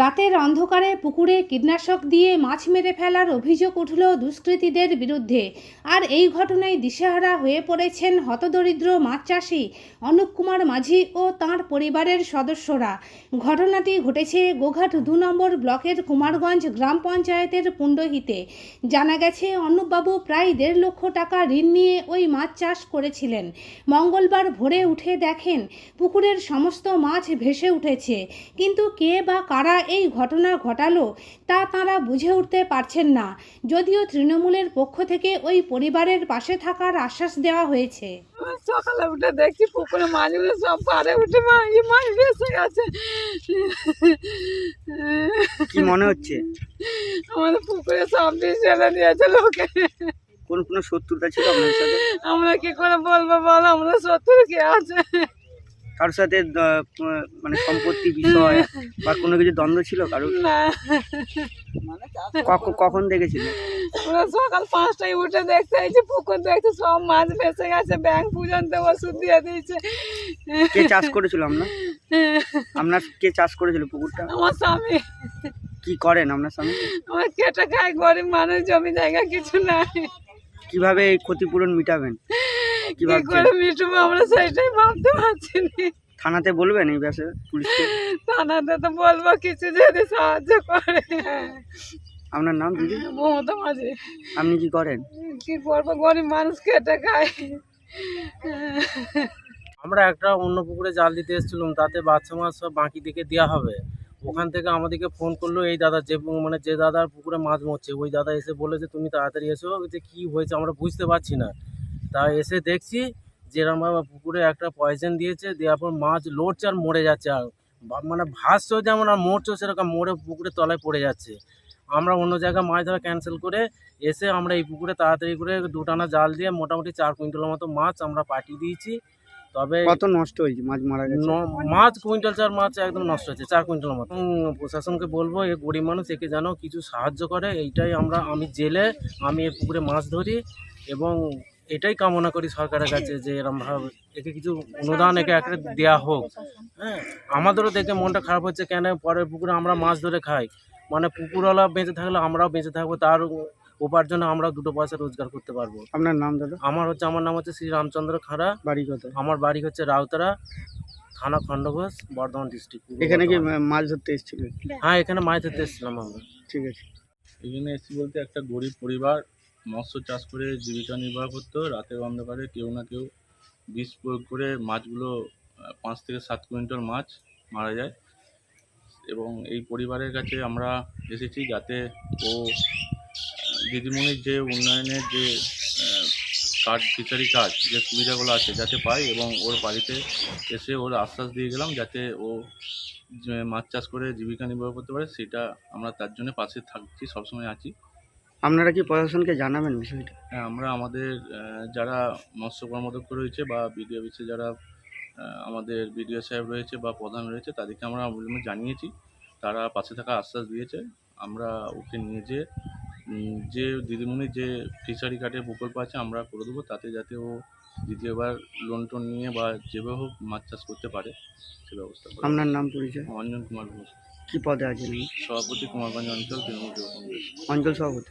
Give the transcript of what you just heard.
রাতের অন্ধকারে পুকুরে কীটনাশক দিয়ে মাছ মেরে ফেলার অভিযোগ উঠল দুষ্কৃতীদের বিরুদ্ধে। আর এই ঘটনায় দিশেহারা হয়ে পড়েছেন হতদরিদ্র মাছ চাষি অনুপ কুমার মাঝি ও তাঁর পরিবারের সদস্যরা। ঘটনাটি ঘটেছে গোঘাট দু নম্বর ব্লকের কুমারগঞ্জ গ্রাম পঞ্চায়েতের পুণ্ডহিতে। জানা গেছে, অনুপবাবু প্রায় দেড় লক্ষ টাকা ঋণ নিয়ে ওই মাছ চাষ করেছিলেন। মঙ্গলবার ভোরে উঠে দেখেন, পুকুরের সমস্ত মাছ ভেসে উঠেছে। কিন্তু কে বা কারা এই ঘটনা ঘটালো তা তাঁরা বুঝে উঠতে পারছেন না। যদিও তৃণমূলের পক্ষ থেকে ওই পরিবারের পাশে থাকার আশ্বাস দেওয়া হয়েছে। সকালে উঠে দেখছি পুকুরে মাছগুলো সব পাড়ে উঠে মাছ ভেসে গেছে। কি মনে হচ্ছে? আমাদের পুকুরে সব বিষ ফেলে দিয়েছে লোকে। কোন কোনো শত্রুতা ছিল আপনার সাথে? আমরা কি করে বলব বল? আমরা শত্রু কে আছে? কারোর সাথে মানে সম্পত্তি বিষয় বা কোনো কিছু দ্বন্দ্ব ছিল কারোর? না। কখ- কখন দেখেছিল? আমরা সকাল পাঁচটায় উঠে দেখতে হয়েছে পুকুর দেখতে সব মাছ ভেসে গেছে ব্যাংক পর্যন্ত ওষুধ দিয়ে দিয়েছে। কে চাষ করেছিল আপনার আপনার কে চাষ করেছিল পুকুরটা? আমার স্বামী। কি করেন আপনার স্বামী? আমার কেটে খায় গরিব মানুষ জমি জায়গা কিছু নাই। কীভাবে এই ক্ষতিপূরণ মিটাবেন? কি করে মিটবো আমরা সেইটাই ভাবতে পারছি না। থানাতে বলবেন এই ব্যাপারে পুলিশকে? থানাতে তো বলব কিছু যদি সাহায্য করে। আপনার নাম দিদি? মমতা মাঝে। আপনি কি করেন? কি করব? গরিব মানুষ কেটে খায়। আমরা একটা অন্য পুকুরে জাল দিতে এসেছিলাম তাতে বাচ্চা মাছ সব বাকি দিকে দেওয়া হবে। ওখান থেকে আমাদেরকে ফোন করল এই দাদা যে মানে যে দাদার পুকুরে মাছ মরছে ওই দাদা এসে বলে যে তুমি তাড়াতাড়ি এসো যে কী হয়েছে আমরা বুঝতে পারছি না। তা এসে দেখছি যে এরম পুকুরে একটা পয়জন দিয়েছে দেওয়ার পর মাছ লড়ছে আর মরে যাচ্ছে আর মানে ভাসছেও যেমন আর মরছেও সেরকম মরে পুকুরের তলায় পড়ে যাচ্ছে। আমরা অন্য জায়গায় মাছ ধরা ক্যান্সেল করে এসে আমরা এই পুকুরে তাড়াতাড়ি করে দুটানা জাল দিয়ে মোটামুটি চার কুইন্টালের মতো মাছ আমরা পাঠিয়ে দিয়েছি। তবে কত নষ্ট হয়েছে? মাছ মারা গেছে? মাছ কুইন্টাল চার মাছ একদম নষ্ট হয়েছে চার কুইন্টাল মতো। প্রশাসনকে বলব এ গরিব মানুষ একে যেন কিছু সাহায্য করে এইটাই আমরা আমি জেলে আমি এ পুকুরে মাছ ধরি এবং এটাই কামনা করি সরকারের কাছে যে এরম ভাবে একে কিছু অনুদান একে একটা দেওয়া হোক। হ্যাঁ আমাদেরও দেখে মনটা খারাপ হচ্ছে কেন পরের পুকুরে আমরা মাছ ধরে খাই। মানে পুকুরওয়ালা বেঁচে থাকলে আমরাও বেঁচে থাকব তার উপার্জনে আমরা দুটো পয়সা রোজগার করতে পারব। আপনার নাম দাদা? আমার হচ্ছে আমার নাম হচ্ছে শ্রী রামচন্দ্র খাড়া। বাড়ি কত আমার বাড়ি হচ্ছে রাউতারা থানা খণ্ডঘোষ বর্ধমান ডিস্ট্রিক্ট এখানে কি মাছ ধরতে এসেছিল হ্যাঁ এখানে মাছ ধরতে এসেছিলাম আমরা। ঠিক আছে। এখানে এসেছি বলতে একটা গরিব পরিবার মৎস্য চাষ করে জীবিকা নির্বাহ করতো। রাতের অন্ধকারে কেউ না কেউ বিষ প্রয়োগ করে মাছগুলো পাঁচ থেকে সাত কুইন্টাল মাছ মারা যায়। এবং এই পরিবারের কাছে আমরা এসেছি যাতে ও দিদিমণির যে উন্নয়নের যে কাজ, ফিশারি কাজ, যে সুবিধাগুলো আছে যাতে পায় এবং ওর বাড়িতে এসে ওর আশ্বাস দিয়ে গেলাম যাতে ও মাছ চাষ করে জীবিকা নির্বাহ করতে পারে, সেটা আমরা তার জন্য পাশে থাকছি, সবসময় আছি। আপনারা কি প্রশাসনকে জানাবেন বিষয়টা? হ্যাঁ আমরা আমাদের যারা মৎস্য কর্মদক্ষ রয়েছে বা বিডিও অফিসে যারা আমাদের বিডিও সাহেব রয়েছে বা প্রধান রয়েছে তাদেরকে আমরা অবিলম্বে জানিয়েছি। তারা পাশে থাকা আশ্বাস দিয়েছে। আমরা ওকে নিয়ে যেয়ে যে দিদিমণির যে ফিশারি কার্ডের প্রকল্প আছে আমরা করে দেবো। তাতে যাতে ও দ্বিতীয়বার লোন টোন নিয়ে বা যেভাবে হোক মাছ চাষ করতে পারে সে ব্যবস্থা আপনার নাম পরিচয়? অঞ্জন কুমার ঘোষ। কি পদে আছেন? আপনি? সভাপতি কুমারগঞ্জ অঞ্চল তৃণমূল অঞ্চল সভাপতি।